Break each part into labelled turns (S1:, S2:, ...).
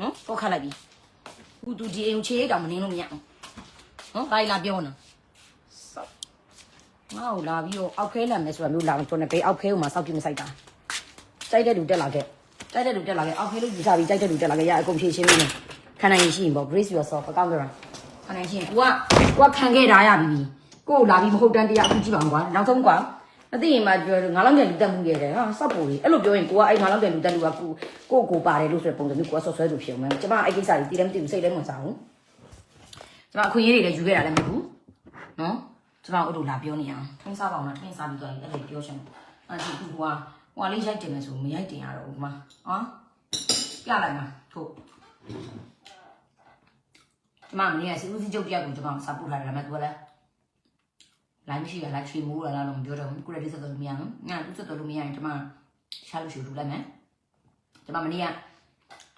S1: နော်တော့ခတ်လိုက်ပြီခုသူဒီအိမ်ကိုခြေရိတ်တောင်မနေလို့မရအောင်နော်ဘာလာပြောနော်စောက်ငါ့ကိုလာပြီးတော့အောက်ခဲလန်မယ်ဆိုတာမျိုးလာမပြောနဲ့ဘေးအောက်ခဲကိုမှစောက်ကြည့်မဆိုင်တာကြိုက်တဲ့လူတက်လာခဲ့ကြိုက်တဲ့လူတက်လာခဲ့အောက်ခဲလို့ယူစားပြီးကြိုက်တဲ့လူတက်လာခဲ့ရအကုန်ဖြည့်ရှင်းနေတယ်ခံနိုင်ရင်ရှိရင်ပေါ့ brace yourself အကောင့်ကြရခံနိုင်ရှိရင်ကိုကကိုကခံခဲ့တာရပြီကိုကိုလာပြီးမဟုတ်တန်းတရားအခုကြည့်ပါအောင်ကွာနောက်ဆုံးကွာ မသိရင်မှပြောငါလောက်တဲ့လူတက်မှုခဲ့တယ်ဟာစောက်ပူလေးအဲ့လိုပြောရင်ကိုကအဲ့ငါလောက်တဲ့လူတက်လူကကိုကိုကိုပါတယ်လို့ဆိုတဲ့ပုံစံမျိုးကိုကဆော့ဆွဲလို့ဖြစ်အောင်မယ်ကျမအဲ့ကိစ္စကြီးတည်လည်းမသိဘူးစိတ်လည်းမစားဘူးကျမအခွင့်အရေးတွေလည်းယူခဲ့တာလည်းမဟုတ်ဘူးနော်ကျမအဲ့လိုလာပြောနေအောင်ထင်းစားပါအောင်လားထင်းစားပြီးတော့အဲ့လိုပြောချင်တယ်အဲ့ဒီကူကဟိုလေးရိုက်တင်မယ်ဆိုမရိုက်တင်ရတော့ဘူးမဟာပြလိုက်မှာထို့ကျမမနေ့ကစီဦးစီးချုပ်တယောက်ကိုကျမစာပို့ထားတယ်ဒါပေမဲ့သူကလည်း လိုင်းမရှိရလားချွေမိုးရလားလို့မပြောတော့ဘူးကိုရဒီဆက်တော်လို့မရဘူးငါသူဆက်တော်လို့မရရင်ကျွန်မရှာလို့ရှိလို့လိုက်မယ်ကျွန်မမနေ့က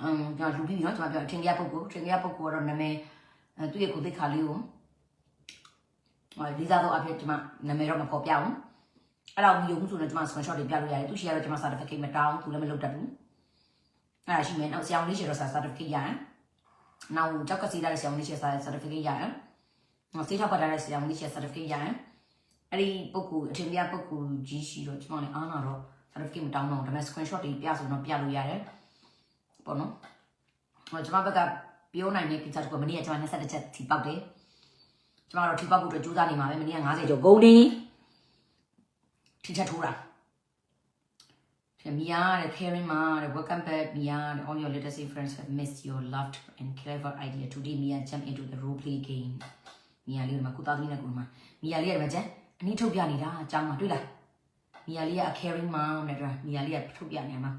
S1: အမ်ကျွန်တော်လူပြီးနော်ကျွန်မပြောထင်ကြပုဂ္ဂိုလ်ထင်ကြပုဂ္ဂိုလ်ကတော့နာမည်အဲသူ့ရဲ့ကိုယ်သိက္ခာလေးကိုဟောဒီသားတော့အဖြစ်ကျွန်မနာမည်တော့မဖော်ပြအောင်အဲ့တော့ယုံမှုဆိုတော့ကျွန်မ screenshot တွေပြလို့ရတယ်သူရှိရတော့ကျွန်မ certificate မတောင်းသူလည်းမလုပ်တတ်ဘူးအဲ့ဒါရှိမယ်နောက်ဆရာဝန်လေးရှိတော့ certificate ရတယ်နောက်ကြောက်ကစီလာတဲ့ဆရာဝန်လေးရှိ certificate ရတယ်နောက်စေးထောက်ပတ်ထားတဲ့ဆရာဝန်လေးရှိ certificate ရတယ် အဲ့ဒီပုဂ္ဂိုလ်အထင်ကြီးပုဂ္ဂိုလ်ကြီးရှိတော့ကျွန်တော်လည်းအားနာတော့ certificate မတောင်းတော့ဒါပေမဲ့ screenshot တွေပြဆိုတော့ပြလို့ရတယ်ပေါ့နော်ဟိုကျွန်မဘက်ကပြောနိုင်တဲ့ကိစ္စတခုမနေ့ကကျွန်မ21ချက်ထိပေါက်တယ်ကျွန်မတော့ထိပေါက်ဖို့အတွက်ကြိုးစားနေမှာပဲမနေ့က90ကျော်ဂုံဒီထိချက်ထိုးတာမီယာတဲ့ caring မှာတဲ့ welcome back မီယာတဲ့ all your literacy friends have missed your loved and clever idea today mia jump into the role play game မီယာလေးကမှကုသားသမီးနဲ့ကိုမှမီယာလေးကမှကျန် အနည်းထုတ်ပြနေတာအကြောင်းမှာတွေ့လားမီယာလေးက caring mom နဲ့တွေ့မီယာလေးကထုတ်ပြနေမှာ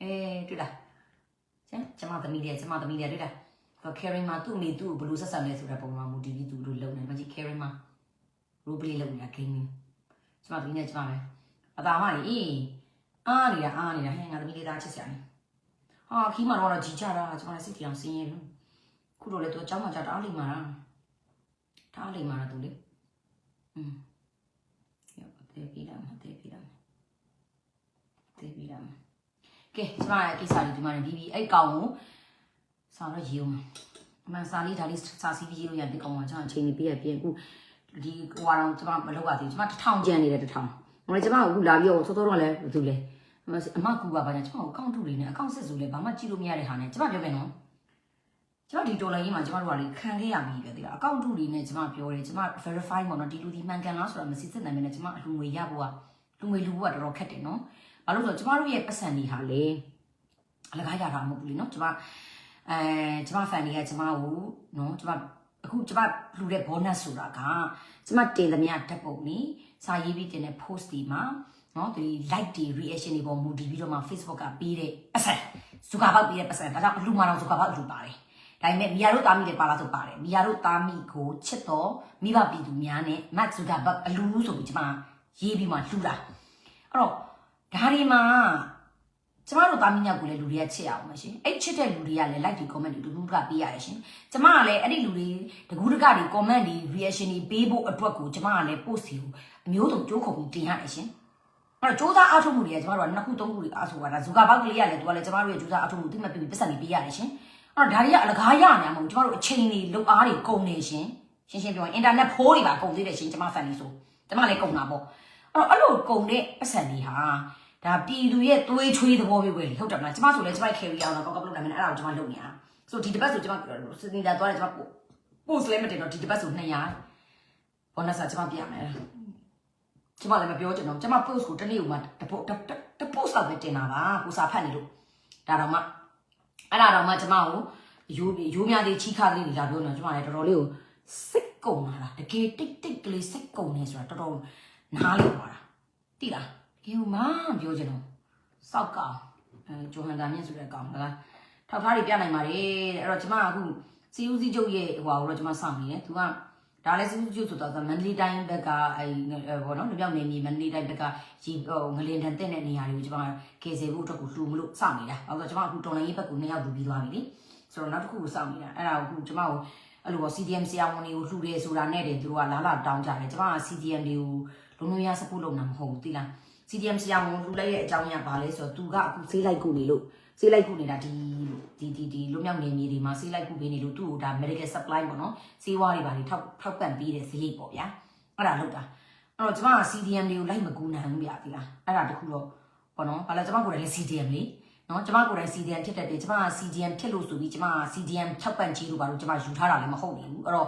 S1: အဲတွေ့လားကျန်ကျမသမီးလေးကျမသမီးလေးတွေ့လားတော့ caring mom သူ့အမေသူ့ကိုဘယ်လိုဆက်ဆံလဲဆိုတဲ့ပုံမှာမူတည်ပြီးသူတို့လုံနေမှာကြီး caring mom role play လုပ်နေတာ gaming ကျမသမီးနဲ့ကျမပဲအသာမကြီးအားနေတာအားနေတာဟဲ့ငါသမီးလေးသားချစ်စရာနေဟာခီးမှာတော့ကြီးကြတာကျမလည်းစိတ်ပြောင်စင်းရဲလို့ခုတော့လေသူအเจ้าမကြတာအားလိမ့်မှာလားတားလိမ့်မှာလားသူလေอืม ရောတေးပြီးလာမှာတေးပြီးလာမှာတေးပြီးလာမှာကဲကျမရဲ့ကိစ္စလေးဒီမှာနေပြီးပြီးအဲ့ကောင်ကိုစာတော့ရေးအောင်အမှန်စာလေးဒါလေးစာစီးပြီးရေးလို့ရတဲ့ကောင်ကကျွန်တော်အချိန်ကြီးပြည့်ရပြည့်အခုဒီဟိုအောင်ကျမမလုပ်ရသေးဘူးကျမတစ်ထောင်ကျန်နေတယ်တစ်ထောင်ဟိုလေကျမကအခုလာပြီးတော့သိုးသိုးတော့လည်းဘာလို့လဲအမကူပါပါညာကျမကိုအကောင့်ထုတွေနဲ့အကောင့်ဆက်စုလဲဘာမှကြည့်လို့မရတဲ့ဟာနဲ့ကျမပြောခဲ့နော် ကျွန်တော်ဒီဒေါ်လာကြီးမှာကျမတို့ကလေခံခဲ့ရပြီပဲတိလားအကောင့်ထုတွေနဲ့ကျမပြောတယ်ကျမ verify ပေါ့နော်ဒီလူဒီမှန်ကန်လားဆိုတာမစစ်စစ်နိုင်မယ်နဲ့ကျမအလူငွေရဖို့ကလူငွေလူဖို့ကတော်တော်ခက်တယ်နော်ဘာလို့လဲဆိုတော့ကျမတို့ရဲ့ပတ်စံတွေဟာလေအလကားရတာမဟုတ်ဘူးလေနော်ကျမအဲကျမ fan တွေကကျမကိုနော်ကျမအခုကျမလူတဲ့ bonus ဆိုတာကကျမတင်သမျှဓာတ်ပုံနေစာရေးပြီးတင်တဲ့ post ဒီမှာနော်ဒီ like တွေ reaction တွေပေါ်မူတည်ပြီးတော့မှ Facebook ကပေးတဲ့ပတ်စံဇူကာပေါက်ပေးတဲ့ပတ်စံဒါကြောင့်အလူမှာတော့ဇူကာပေါက်အလူပါတယ် ဒါပေမဲ့မီယာတို့သားမိတွေပါလာဆိုပါတယ်မီယာတို့သားမိကိုချစ်တော်မိဘပြည်သူများနဲ့မတ်ဇူကာဘတ်အလူလူဆိုပြီးကျမရေးပြီးမှလှူတာအဲ့တော့ဒါဒီမှာကျမတို့သားမိညောက်ကိုလည်းလူတွေကချစ်အောင်ပါရှင်အဲ့ချစ်တဲ့လူတွေကလည်း like တွေ comment တွေတူတူကပေးရတယ်ရှင်ကျမကလည်းအဲ့ဒီလူတွေတကူးတကတွေ comment တွေ reaction တွေပေးဖို့အတွက်ကိုကျမကလည်း post တွေကိုအမျိုးစုံကြိုးခုံပြီးတင်ရတယ်ရှင်အဲ့တော့စူးစမ်းအားထုတ်မှုတွေကကျမတို့ကနှစ်ခုသုံးခုတွေအားထုတ်ရတာဇူကာဘောက်ကလေးရတယ်သူကလည်းကျမတို့ရဲ့စူးစမ်းအားထုတ်မှုတိမှတ်ပြီးပတ်စံတွေပေးရတယ်ရှင်အဲ့ တော့ဒါတွေကအလကားရနေမှာမဟုတ်ကျမတို့အချိန်တွေလုံအားတွေကုန်နေရှင်ရှင်းရှင်းပြောရင် internet ဖိုးတွေပါကုန်သေးတယ်ရှင်ကျမ fan လေးဆိုကျမလည်းကုန်တာပေါ့အဲ့တော့အဲ့လိုကုန်တဲ့ပတ်စံတွေဟာဒါပြည်သူရဲ့သွေးချွေးသဘောမျိုးပဲလေဟုတ်တယ်မလားကျမဆိုလည်းကျမ carry အောင်တော့ကောက်ကောက်လုပ်နိုင်မယ်အဲ့ဒါကိုကျမလုပ်နေတာဆိုဒီတစ်ပတ်ဆိုကျမစနေလာသွားတယ်ကျမ post လည်းမတင်တော့ဒီတစ်ပတ်ဆို200 bonus ကျမပြရမယ်ကျမလည်းမပြောချင်တော့ကျမ post ကိုတနေ့ဦးမှတပုတ်တ post လောက်ပဲတင်တာပါကိုစာဖတ်နေလို့ဒါတော့မှအဲ့ဒါတော့မှကျမကို ရိုးရိုးများသေးချီခါလေးတွေလာပြောနေကျမလည်းတော်တော်လေးကိုစိတ်ကုန်လာတာတကယ်တိတ်တိတ်ကလေးစိတ်ကုန်နေဆိုတာတော်တော်နားလည်သွားတာတိလားတကယ်မှပြောချင်တော့စောက်ကောင်အဲဂျိုဟန်ဒါမြင့်ဆိုတဲ့ကောင်ကထောက်ထားတွေပြနိုင်ပါတယ်တဲ့အဲ့တော့ကျမအခုစီဦးစီးချုပ်ရဲ့ဟိုဟာကိုတော့ကျမစောင့်နေတယ်သူကဒါလည်းစီဦးစီးချုပ်ဆိုတော့မန္တလေးတိုင်းဘက်ကအဲဘောနော်လူပြောက်နေမြေမန္တလေးတိုင်းဘက်ကရီဟိုငလင်တန်တဲ့နေရာတွေကိုကျမကေစေဖို့အတွက်ကိုလှူမလို့စောင့်နေတာအဲ့တော့ကျမအခုတော်လိုင်းရေးဘက်ကိုနှစ်ယောက်လူပြီးသွားပြီလေ ဆိုတော့နောက်တစ်ခုကိုစောင့်နေတာအဲ့ဒါကိုအခုကျမကိုအဲ့လိုပေါ့ CDM ဆရာဝန်တွေကိုလှူတယ်ဆိုတာနဲ့တည်းသူတို့ကလာလာတောင်းကြတယ်ကျမက CDM တွေကိုလုံးလုံးရစဖို့လုပ်တာမဟုတ်ဘူးသိလား CDM ဆရာဝန်လှူလိုက်တဲ့အကြောင်းရပါလဲဆိုတော့သူကအခုဆေးလိုက်ကိုနေလို့ဆေးလိုက်ခုနေတာဒီဒီဒီဒီလွမြောက်နေမြေတွေမှာဆေးလိုက်ခုပေးနေလို့သူ့ကိုဒါ medical supply ပေါ့နော်ဆေးဝါးတွေပါတွေထောက်ထောက်ပံ့ပေးတဲ့ဈေးပေါ့ဗျာအဲ့ဒါလောက်တာအဲ့တော့ကျမက CDM တွေကိုလိုက်မကူနိုင်ဘူးဗျာဒီလားအဲ့ဒါတခုတော့ပေါ့နော်ဘာလဲကျမကိုယ်တိုင်လည်း CDM လေ နော်ကျမကိုယ်တိုင် CDM ဖြစ်တတ်တယ်ကျမက CDM ဖြစ်လို့ဆိုပြီးကျမက CDM ထောက်ပံ့ကြီးလို့ပါလို့ကျမယူထားတာလည်းမဟုတ်ဘူးအဲ့တော့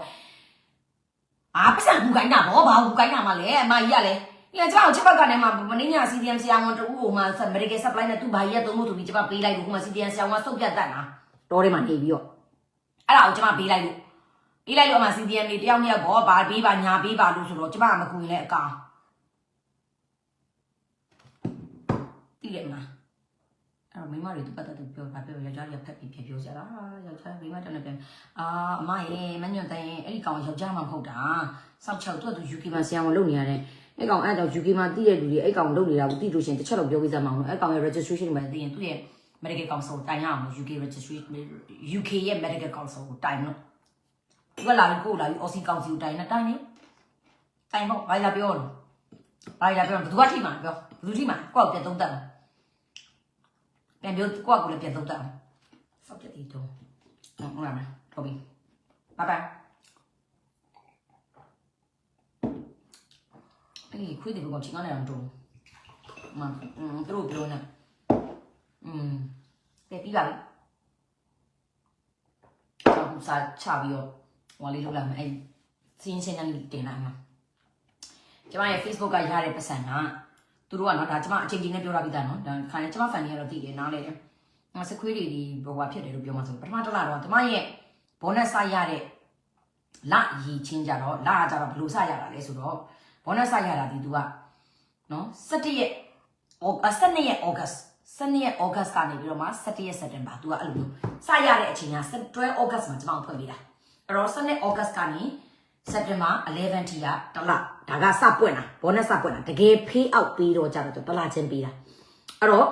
S1: အာပတ်စံကူကိုင်းတာဘောဘာကူကိုင်းတာမှလည်းအမကြီးကလည်းဒီကကျမကိုချက်ပတ်ကနေမှမင်းညာ CDM ဆရာဝန်တူဟိုမှာ medical supply နဲ့သူ့ဘာကြီးရသုံးလို့ဆိုပြီးကျမပေးလိုက်လို့ဟိုမှာ CDM ဆရာဝန်ကစုပ်ပြတ်တတ်တာတော်ထဲမှာနေပြီးတော့အဲ့ဒါကိုကျမပေးလိုက်လို့ပေးလိုက်လို့အမ CDM တွေတယောက်နဲ့ဘောဘာပေးပါညာပေးပါလို့ဆိုတော့ကျမကမကူရင်လည်းအကောင်တိတယ်မလား အဲ့တော့မိမတွေသူပတ်သက်သူပြောတာပြောယောက်ျားတွေကဖက်ပြီးပြပြောကြတာယောက်ျားမိမတန်းနဲ့ပြန်အာအမရေမညွန့်တိုင်းအဲ့ဒီကောင်ယောက်ျားမှမဟုတ်တာစောက်ချောက်သူကသူ UK မှာဆရာဝန်လုပ်နေရတဲ့အဲ့ကောင်အဲ့ကြောင့် UK မှာတည်တဲ့လူတွေအဲ့ကောင်လုပ်နေတာကိုတည်လို့ရှင်တစ်ချက်တော့ပြောပြစမ်းမအောင်အဲ့ကောင်ရဲ့ registration မှာတည်ရင်သူ့ရဲ့ medical council တိုင်ရအောင် UK registration UK ရဲ့ medical council ကိုတိုင်လို့သူကလာပြီးကိုလာပြီး Aussie council ကိုတိုင်နေတိုင်နေတိုင်ပေါ့ဘာလာပြောလို့ဘာလာပြောဘယ်သူကထိမှာပြောဘယ်သူထိမှာကိုယ့်ကိုပြန်သုံးတတ် ပြန်ပြောကိုယ့်ကိုလည်းပြန်သုံးတတ်ဆောက်ပြတီတော့ဟုတ်လားမဟုတ်ပြီဘိုင်ဘိုင်အေးခွေးတယ်ကောချင်းကနေအောင်တော့မမ်သူတို့ပြောနေอืมတဲ့ပြီးပါပြီအခုစားချပြီးတော့ဟိုလေးလောက်လာမယ်အဲ့စင်းစင်းနဲ့တင်လာမှာကျမရဲ့ Facebook ကရတဲ့ပတ်စံက သူတို့ကနော်ဒါကျမအချိန်ချင်းနဲ့ပြောတာပြီးသားနော်ဒါခါနဲ့ကျမ fan တွေကတော့သိတယ်နားလေတယ်ငါစခွေးတွေဒီဘဝဖြစ်တယ်လို့ပြောမှဆိုပထမတစ်လတော့ကျမရဲ့ bonus စရတဲ့လရီချင်းကြတော့လကြတော့ဘလို့စရတာလဲဆိုတော့ bonus စရတာဒီသူကနော်17ရက်အော်12ရက် August 12ရက် August ကနေပြီးတော့မှ17ရက် September သူကအဲ့လိုမျိုးစရတဲ့အချိန်က12 August မှာကျွန်မဖွင့်ပေးတာအဲ့တော့12 August ကနေ September 11ထိကတလ ဒါကစပွင့်တာ bonus စပွင့်တာတကယ် pay out ပေးတော့ကြတော့တလချင်းပေးတာအဲ့တော့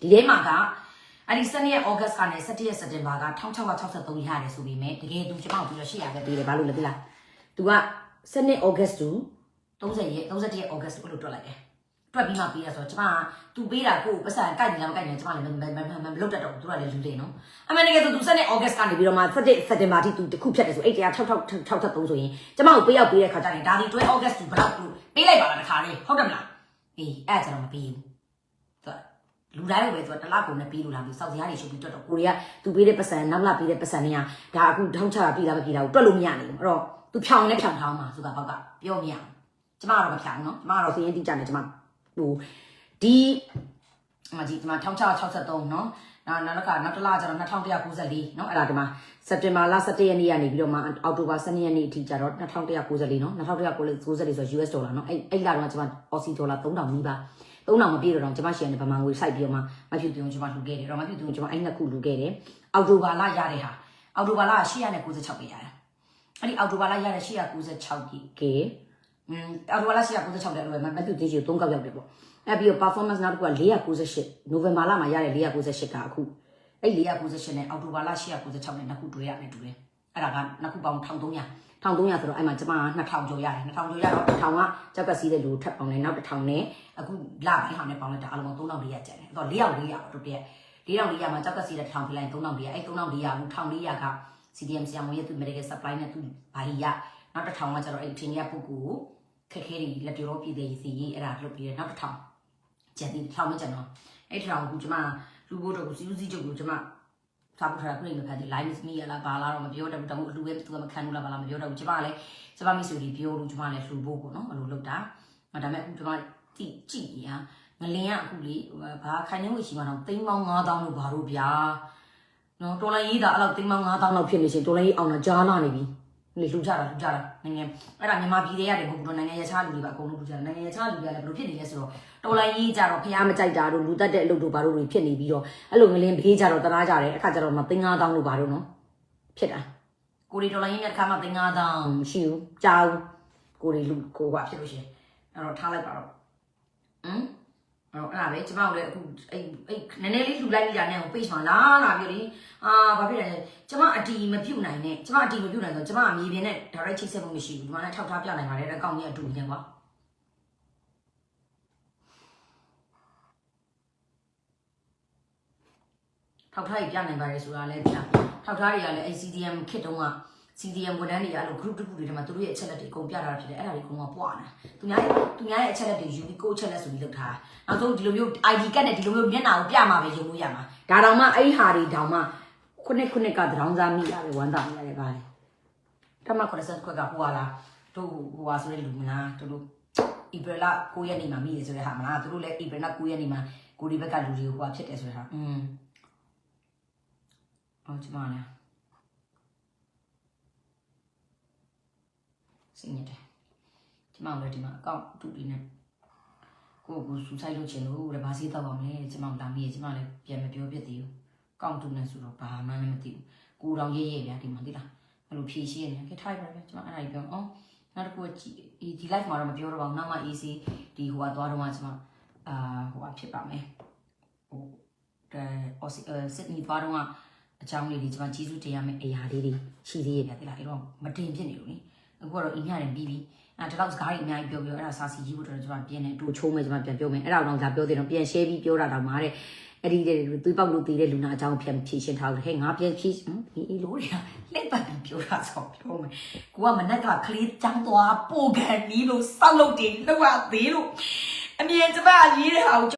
S1: ဒီထဲမှာကအဲ့ဒီ12ရက် August ကနေ17ရက် September က1663ရတယ်ဆိုပေမဲ့တကယ်သူကျွန်မတို့ပြီးတော့800ပဲပေးတယ်ဘာလို့လဲသိလား तू က12 August to 30ရက်31ရက် August ကိုလို့တွက်လိုက်တယ် တွက်ပြီးမှပေးရဆိုတော့ကျမကသူပေးတာကိုပတ်စံကိုက်နေလားမကိုက်နေလားကျမလည်းမလုပ်တတ်တော့ဘူးသူကလည်းလူတွေနော်အမှန်တကယ်ဆိုသူစက်နဲ့ August ကနေပြီးတော့မှ17 September ထိသူတခုဖြတ်တယ်ဆိုအဲ့တရား66 63ဆိုရင်ကျမကိုပေးရောက်ပေးတဲ့ခါကျရင်ဒါဒီ12 August သူဘယ်လောက်ပေးလိုက်ပါလားတခါလေးဟုတ်တယ်မလားအေးအဲ့ဒါကျွန်တော်မပေးဘူးလူတိုင်းလိုပဲသူကတလကုန်နဲ့ပြီးလို့လာပြီးစောက်စရာတွေရှုပ်ပြီးတွတ်တော့ကိုရီးယားသူပေးတဲ့ပတ်စံနောက်လာပေးတဲ့ပတ်စံတွေကဒါအခုထောင်းချတာပြီးတာမပြီးတာကိုတွတ်လို့မရနိုင်ဘူးအဲ့တော့သူဖြောင်နဲ့ဖြောင်ထောင်းမှာသူကဘောက်ကပြောမရဘူးကျမကတော့မဖြောင်နော်ကျမကတော့စင်းရင်တိကျနေကျမ ဟိုဒီအမကြီးဒီမှာ1663နော်နောက်နောက်တစ်ခါနောက်တစ်လကျတော့2194เนาะအဲ့ဒါဒီမှာစက်တင်ဘာလ17ရက်နေ့ကနေပြီးတော့မှအောက်တိုဘာ12ရက်နေ့အထိကျတော့2194เนาะ2194ဆို US ဒေါ်လာเนาะအဲ့အဲ့လာတော့ကျွန်မ Aussie ဒေါ်လာ3000နီးပါး3000မပြည့်တော့ကျွန်မရှိရတဲ့ဗမာငွေစိုက်ပြီးတော့မှမဖြစ်သူကျွန်မလှူခဲ့တယ်တော့မဖြစ်သူကျွန်မအဲ့နှစ်ခုလှူခဲ့တယ်အောက်တိုဘာလရတဲ့ဟာအောက်တိုဘာလ896ပေးရတယ်အဲ့ဒီအောက်တိုဘာလရတဲ့896ကြီး ကဲอืมအော်တိုဘာလ896တဲ့လို့မမတူသေးချေ3ကောက်ရောက်တယ်ပေါ့အဲ့ပြီးတော့ performance နောက်တစ်ခုက498 November လမှာရတဲ့498ကအခုအဲ့498နဲ့အောက်တိုဘာလ896နဲ့နှစ်ခုတွဲရတယ်တူတယ်အဲ့ဒါကနှစ်ခုပေါင်း1300 1300ဆိုတော့အဲ့မှာကျမက2000ကျော်ရတယ်2000ကျော်ရတော့1000ကကြောက်ကစီးတဲ့လူထပ်ပေါင်းလိုက်နောက်1000နဲ့အခုလပိုင်းဟာနဲ့ပေါင်းလိုက်တာအလုံး3400ကျန်တယ်အဲ့တော့4400ပေါ့တူတဲ့4400မှာကြောက်ကစီးတဲ့1000ပြလိုက်3400အဲ့3400ဘူး1400က CDM ဆရာမရဲ့သူ medical supply နဲ့သူဘာကြီးရနောက်1000ကကျတော့အဲ့အထင်ကြီးပုဂ္ဂိုလ် ခက်ခဲတွေလက်တော်ပြည်သေးစီရေးအဲ့ဒါလုပ်ပြီးတော့နောက်1000ကျန်သေး1000မကျန်တော့အဲ့1000ကိုကျမလူဘိုးတော့စီဦးစီးချုပ်ကိုကျမစားဖို့ထားတာခုနေမခံသေး line မီရလားဘာလားတော့မပြောတော့ဘူးတောင်လူပဲသူကမခံဘူးလားဘာလားမပြောတော့ဘူးကျမကလည်းကျမမိတ်ဆွေတွေပြောလို့ကျမလည်းလူဖို့ပေါ့နော်အဲ့လိုလုပ်တာဒါပေမဲ့အခုကျမကြည့်ကြည့်ညာငလင်ကအခုလေဘာခိုင်နေမှုရှိမှတော့တိန်းပေါင်း9000လို့ဘာလို့ဗျာနော်တော်လိုင်းရေးတာအဲ့လောက်တိန်းပေါင်း9000လောက်ဖြစ်နေရှင်တော်လိုင်းရေးအောင်လာကြားလာနေပြီ လေလူကြတာလူကြတာနိုင်ငံအဲ့ဒါမြန်မာပြည်တွေရတယ်မဟုတ်ဘူးနိုင်ငံရခြားလူတွေပါအကုန်လုံးလူကြတာနိုင်ငံရခြားလူတွေကလည်းဘယ်လိုဖြစ်နေလဲဆိုတော့တော်လိုင်းရေးကြတော့ဖះမကြိုက်တာတို့လူတက်တဲ့အလုပ်တို့ဘာတို့တွေဖြစ်နေပြီးတော့အဲ့လိုငလင်းဘေးကြတော့တနာကြတယ်အခါကျတော့မသိန်း9000လို့ဘာတို့နော်ဖြစ်တာကိုရီတော်လိုင်းရေးနဲ့တစ်ခါမှသိန်း9000မရှိဘူးကြောက်ကိုရီလူကိုကဖြစ်လို့ရှိရင်အဲ့တော့ထားလိုက်ပါတော့ဟမ်အဲ့တော့အဲ့ဒါပဲကျမတို့လည်းအခုအဲ့အဲ့နည်းနည်းလေးလှူလိုက်လိုက်တာနဲ့ page မှာလာလာပြီးလေ အာဘာဖြစ်လဲကျမအတီမပြုတ်နိုင်နဲ့ကျမအတီမပြုတ်နိုင်တော့ကျမအမြေပြင်နဲ့ direct ချိတ်ဆက်မှုမရှိဘူးဒီမှာလည်းထောက်ထားပြနိုင်ပါတယ်အကောင့်ကြီးအတူကြီးကွာထောက်ထားတွေပြနိုင်ပါတယ်ဆိုတာလည်းပြထောက်ထားတွေကလည်းအဲ CDM ခစ်တုံးက CDM ဝန်ထမ်းတွေကအဲ့လို group တစ်ခုတွေထဲမှာသူတို့ရဲ့အချက်လက်တွေအကုန်ပြထားတာဖြစ်တယ်အဲ့ဒါတွေအကုန်ကပွားနေတာသူများရဲ့သူများရဲ့အချက်လက်တွေယူပြီးကိုယ့်အချက်လက်ဆိုပြီးလုပ်ထားတာနောက်ဆုံးဒီလိုမျိုး ID ကတ်နဲ့ဒီလိုမျိုးမျက်နှာကိုပြမှာပဲယုံလို့ရမှာဒါတောင်မှအဲ့ဒီဟာတွေတောင်မှ ခုနှစ်ခုနှစ်ကတောင်စားမိရတယ်ဝမ်းသာမိရတယ်ဗါလေတမ80ခွက်ကဟိုဟာလားတို့ဟိုဟာဆိုတဲ့လူမလားတို့တို့ဧပြီလ9ရက်နေ့မှာမိရဆိုတဲ့ဟာမလားတို့လည်းဧပြီလ9ရက်နေ့မှာကိုဒီဘက်ကလူတွေကိုဟိုဟာဖြစ်တယ်ဆိုတဲ့ဟာอืมအော်ကျမလည်းစိတ်ညစ်တယ်ကျမတို့လည်းဒီမှာအကောင့်အတူတူနဲ့ကိုယ့်ကိုယ်စူဆိုင်လုပ်ချင်လို့တဲ့ဘာစီတော့ပါမလဲကျမတို့လာမေးကျမလည်းပြန်မပြောပြသေးဘူးအ ကောင့်တူနဲ့ဆိုတော့ဘာမှလည်းမသိဘူးကိုတော်ရေးရေးဗျာဒီမှာသိလားအဲ့လိုဖြည့်ရှင်းနေခဲ့ထားရပါပဲကျမအဲ့ဒါကြီးပြောအောင်နောက်တစ်ခုကဒီဒီ live မှာတော့မပြောတော့ပါဘူးနောက်မှ AC ဒီဟိုကသွားတော့မှကျမအာဟိုကဖြစ်ပါမယ်ဟိုတဲ့အော်စီစစ်နီသွားတော့အကြောင်းလေးတွေကျမကျေးဇူးတင်ရမယ့်အရာလေးတွေရှိသေးရဲ့ဗျာသိလားအဲ့တော့မတင်ဖြစ်နေလို့နိအခုကတော့အင်းရတယ်ပြီးပြီအဲဒါတော့စကားကြီးအများကြီးပြောပြောအဲ့ဒါစာစီကြီးဖို့တော့ကျွန်မပြန်နေတူချိုးမယ်ကျွန်မပြန်ပြောမယ်အဲ့ဒါတော့ဒါပြောသေးတော့ပြန် share ပြီးပြောတာတော့မှာတဲ့ အဲ့ဒီတဲ့သွေးပေါက်လို့တည်တဲ့လူနာအကြောင်းပြန်ဖြည့်ရှင်းထားလို့ဟဲ့ငါပြန်ဖြည့်ဟမ်ဒီလိုတွေကလက်ပတ်ပြီးပြောတာဆိုပြောမယ်ကိုကမနက်ကကလေးចောင်းသွားပို့ကန်နီးလို့စောက်လို့တင်လောက်ရသေးလို့အမြင်ကျမရေးတဲ့ဟာကို